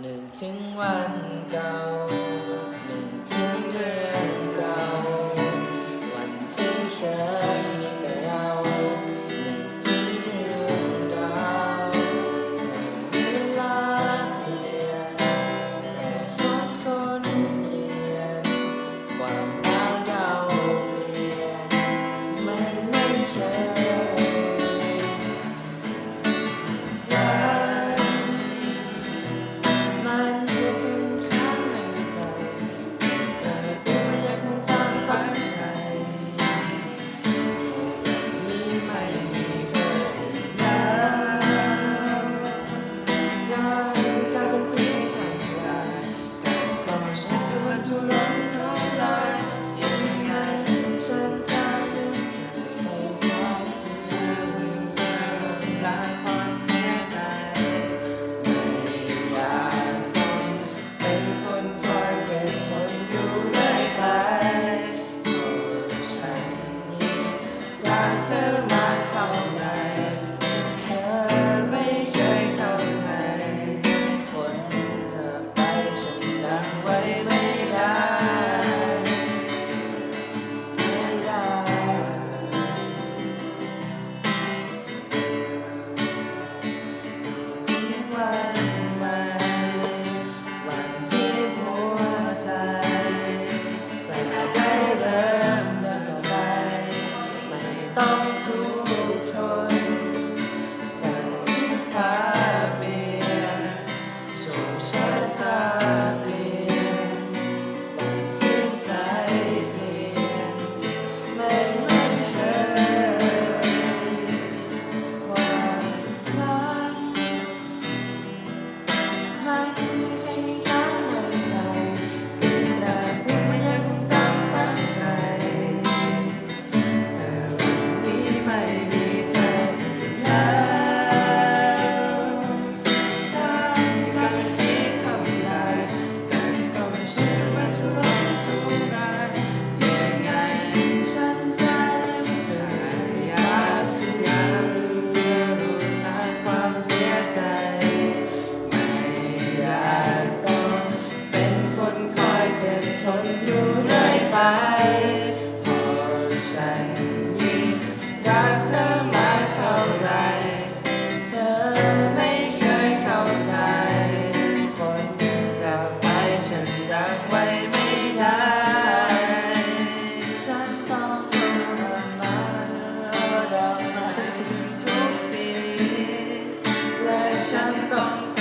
หนึ่งถึงวันเก่าหนึ่งถึงเรื่องเก่าวันที่เคย man. Master. 知道。